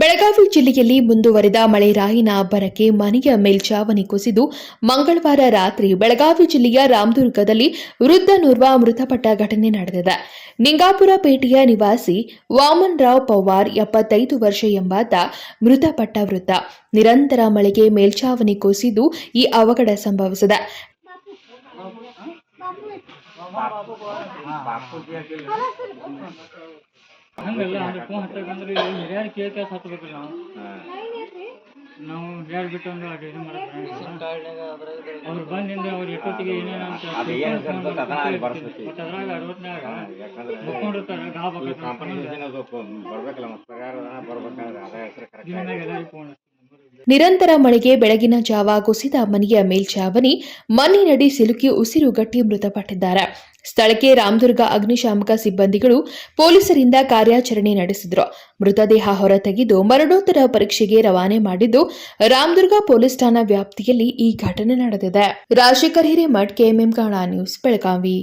ಬೆಳಗಾವಿ ಜಿಲ್ಲೆಯಲ್ಲಿ ಮುಂದುವರಿದ ಮಳೆ ರಾಯಿನ ಅಬ್ಬರಕ್ಕೆ ಮನೆಯ ಮೇಲ್ಛಾವಣಿ ಕುಸಿದು ಮಂಗಳವಾರ ರಾತ್ರಿ ಬೆಳಗಾವಿ ಜಿಲ್ಲೆಯ ರಾಮದುರ್ಗದಲ್ಲಿ ವೃದ್ಧನೋರ್ವ ಮೃತಪಟ್ಟ ಘಟನೆ ನಡೆದಿದೆ. ನಿಂಗಾಪುರ ಪೇಟೆಯ ನಿವಾಸಿ ವಾಮನ್ ರಾವ್ ಪವಾರ್ ಎಪ್ಪತ್ತೈದು ವರ್ಷ ಎಂಬಾತ ಮೃತಪಟ್ಟ ವೃತ್ತ ನಿರಂತರ ಮಳೆಗೆ ಮೇಲ್ಛಾವಣಿ ಕುಸಿದು ಈ ಅವಘಡ ಸಂಭವಿಸಿದೆ. ಹಂಗಲ್ಲ ಅಂದ್ರೆ ಫೋನ್ ಹಿರಿಯರು ನಾವು. ನಾವು ಹೇಳ್ಬಿಟ್ಟು ಒಂದು ಅದು ಇದು ಮಾಡ್ತಾರೆ ಅವ್ರು ಬಂದಿಂದ ಅವ್ರು ಎಷ್ಟೊತ್ತಿಗೆ ಏನೇನು ಅಂತ ಮತ್ತೆ ಅದ್ರಾಗ ಅರವತ್ನಾಗ ಮುಕ್ಕೊಂಡಿರ್ತಾರೆ ಗಾಬ್ ಎಲ್ಲರಿಗೂ ಫೋನ್ ನಿರಂತರ ಮಳೆಗೆ ಬೆಳಗಿನ ಜಾವ ಕುಸಿದ ಮನೆಯ ಮೇಲ್ಛಾವಣಿ ಮಣ್ಣಿನಡಿ ಸಿಲುಕಿ ಉಸಿರುಗಟ್ಟಿ ಮೃತಪಟ್ಟಿದ್ದಾರೆ. ಸ್ಥಳಕ್ಕೆ ರಾಮದುರ್ಗ ಅಗ್ನಿಶಾಮಕ ಸಿಬ್ಬಂದಿಗಳು ಪೊಲೀಸರಿಂದ ಕಾರ್ಯಾಚರಣೆ ನಡೆಸಿದ್ರು. ಮೃತದೇಹ ಹೊರತೆಗೆದು ಮರಣೋತ್ತರ ಪರೀಕ್ಷೆಗೆ ರವಾನೆ ಮಾಡಿದ್ದು ರಾಮದುರ್ಗ ಪೊಲೀಸ್ ಠಾಣಾ ವ್ಯಾಪ್ತಿಯಲ್ಲಿ ಈ ಘಟನೆ ನಡೆದಿದೆ. ರಾಜಶೇಖರ್ ಹಿರೇಮಠ್, ಕೆಎಂಎಂ ಕಾಣಾ ನ್ಯೂಸ್, ಬೆಳಗಾವಿ.